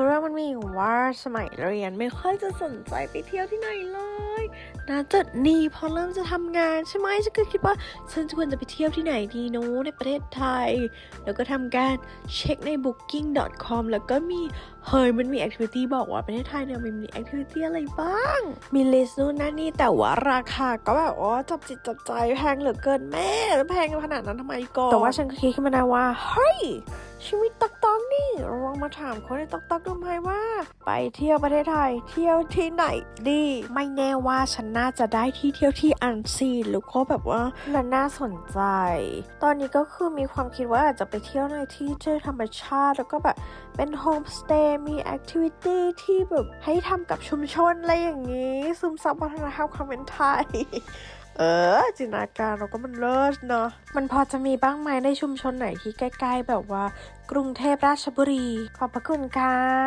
คือเรื่องมันมีอยู่ว่าสมัยเรียนไม่ค่อยจะสนใจไปเที่ยวที่ไหนเลยนะจุดนี้พอเริ่มจะทำงานใช่ไหมฉันก็คิดว่าฉันควรจะไปเที่ยวที่ไหนดีเนอะในประเทศไทย แล้วก็ทำการเช็คใน booking.com แล้วก็มีเฮ้ยมันมีแอคทิวิตี้บอกว่าประเทศไทยเนี่ยมันมีแอคทิวิตี้อะไรบ้าง มีลิสต์นู่นนั่นนี่แต่ว่าราคาก็แบบว่าจับจิตจับใจแพงเหลือเกินแม่แล้วแพงขนาดนั้นทำไมก่อนแต่ว่าฉันก็คิดขึ้นมาได้ว่าเฮ้ยชีวิตตอกตอกนี่ลอง มาถามคนในตอกตอกดูไหมว่า ไปเที่ยวประเทศไทย เที่ยวที่ไหนดี ไม่แน่ว่าฉันน่าจะได้ที่เที่ยวที่อันซีนหรือก็แบบว่ามันน่าสนใจ ตอนนี้ก็คือมีความคิดว่าอาจจะไปเที่ยวในที่เจอธรรมชาติ แล้วก็แบบเป็นโฮมสเตย์มีแอคทิวิตี้ที่แบบให้ทำกับชุมชนอะไรอย่างนี้ ซึมซับวัฒนธรรมความเป็นไทย เออ จินตนาการเราก็มันเลิศเนาะมันพอจะมีบ้างไหมในชุมชนไหนที่ใกล้ ๆ แบบว่า กรุงเทพราชบุรี ขอบพระคุณค่ะ